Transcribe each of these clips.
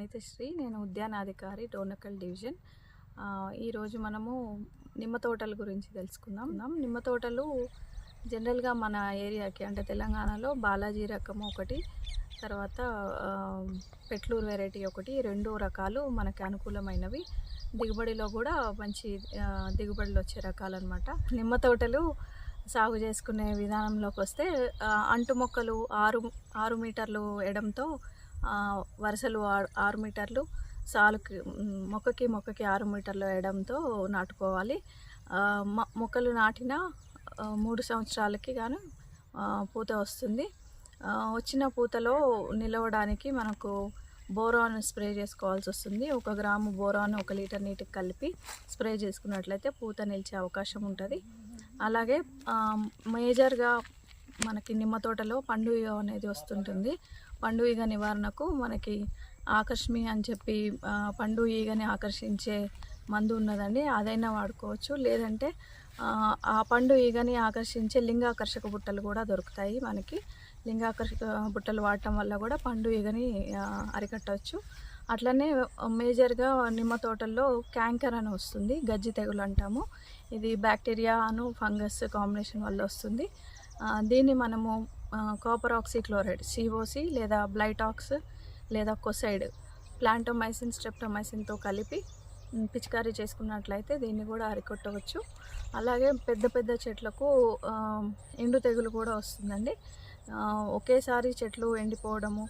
నితశ్రీ నేను ఉద్యానాధికారి డోనకల్ డివిజన్. ఈరోజు మనము నిమ్మ తోటల గురించి తెలుసుకుందాం. నిమ్మ తోటలు జనరల్గా మన ఏరియాకి అంటే తెలంగాణలో బాలాజీ రకము ఒకటి తర్వాత పెట్లూరు వెరైటీ ఒకటి రెండు రకాలు మనకి అనుకూలమైనవి. దిగుబడిలో కూడా మంచి దిగుబడులు వచ్చే రకాలు అనమాట నిమ్మ తోటలు సాగు చేసుకునే విధానంలోకి వస్తే అంటు మొక్కలు ఆరు ఆరు మీటర్లు ఎడంతో వరుసలు ఆరు మీటర్లు సాలుకి మొక్కకి మొక్కకి ఆరు మీటర్లు వేయడంతో నాటుకోవాలి. మొక్కలు నాటిన మూడు సంవత్సరాలకి గాను పూత వస్తుంది. వచ్చిన పూతలో నిలవడానికి మనకు బోరాన్ స్ప్రే చేసుకోవాల్సి వస్తుంది. ఒక గ్రాము బోరాన్ ఒక లీటర్ నీటికి కలిపి స్ప్రే చేసుకున్నట్లయితే పూత నిలిచే అవకాశం ఉంటుంది. అలాగే మేజర్గా మనకి నిమ్మ తోటలో పండు ఈగ అనేది వస్తుంటుంది. పండు ఈగ నివారణకు మనకి ఆకర్షమి అని చెప్పి పండు ఈగని ఆకర్షించే మందు ఉన్నదండి. అదైనా వాడుకోవచ్చు. లేదంటే ఆ, పండు ఈగని ఆకర్షించే లింగాకర్షక బుట్టలు కూడా దొరుకుతాయి మనకి. లింగాకర్షక బుట్టలు వాడటం వల్ల కూడా పండు ఈగని అరికట్టవచ్చు. అట్లనే మేజర్గా నిమ్మ తోటల్లో క్యాంకర్ అని వస్తుంది. గజ్జి తెగులు అంటాము. ఇది బ్యాక్టీరియా అను ఫంగస్ కాంబినేషన్ వల్ల వస్తుంది. దీన్ని మనము కాపర్ ఆక్సిక్లోరైడ్ సిఓసి లేదా బ్లైటాక్స్ లేదా కొసైడ్ ప్లాంటోమైసిన్ స్ట్రెప్టోమైసిన్తో కలిపి పిచికారీ చేసుకున్నట్లయితే దీన్ని కూడా అరికొట్టవచ్చు. అలాగే పెద్ద పెద్ద చెట్లకు ఎండు తెగులు కూడా వస్తుందండి. ఒకేసారి చెట్లు ఎండిపోవడము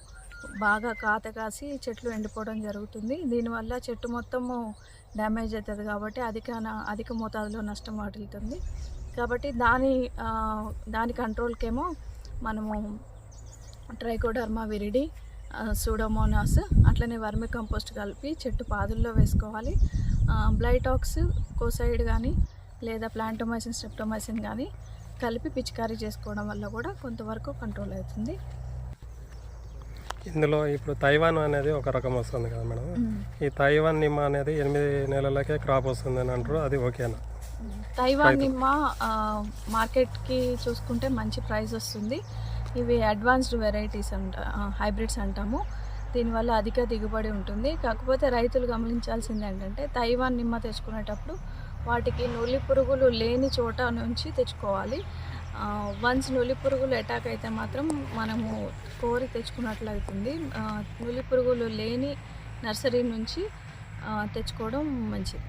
బాగా కాత కాసి చెట్లు ఎండిపోవడం జరుగుతుంది. దీనివల్ల చెట్టు మొత్తము డ్యామేజ్ అవుతుంది కాబట్టి అధిక అధిక మోతాదులో నష్టం వాటిల్తుంది కాబట్టి దాని దాని కంట్రోల్కేమో మనము ట్రైకోడర్మా విరిడి సూడోమోనాస్ అట్లనే వర్మి కంపోస్ట్ కలిపి చెట్టు పాదుల్లో వేసుకోవాలి. బ్లైటాక్స్ కోసైడ్ కానీ లేదా ప్లాంటోమైసిన్ స్ట్రెప్టోమైసిన్ కానీ కలిపి పిచికారీ చేసుకోవడం వల్ల కూడా కొంతవరకు కంట్రోల్ అవుతుంది. ఇందులో ఇప్పుడు తైవాన్ అనేది ఒక రకం వస్తుంది కదా మేడం? ఈ తైవాన్ నిమ్మ అనేది ఎనిమిది నెలలకే క్రాప్ వస్తుంది అని అంటారు అది ఓకేనా? తైవాన్ నిమ్మ మార్కెట్కి చూసుకుంటే మంచి ప్రైస్ వస్తుంది. ఇవి అడ్వాన్స్డ్ వెరైటీస్ అంట హైబ్రిడ్స్ అంటాము. దీనివల్ల అధిక దిగుబడి ఉంటుంది. కాకపోతే రైతులు గమనించాల్సింది ఏంటంటే తైవాన్ నిమ్మ తెచ్చుకునేటప్పుడు వాటికి నులి పురుగులు లేని చోట నుంచి తెచ్చుకోవాలి. వన్స్ నులి పురుగులు అటాక్ అయితే మాత్రం మనము కోరి తెచ్చుకున్నట్లు అవుతుంది నులి పురుగులు లేని నర్సరీ నుంచి తెచ్చుకోవడం మంచిది.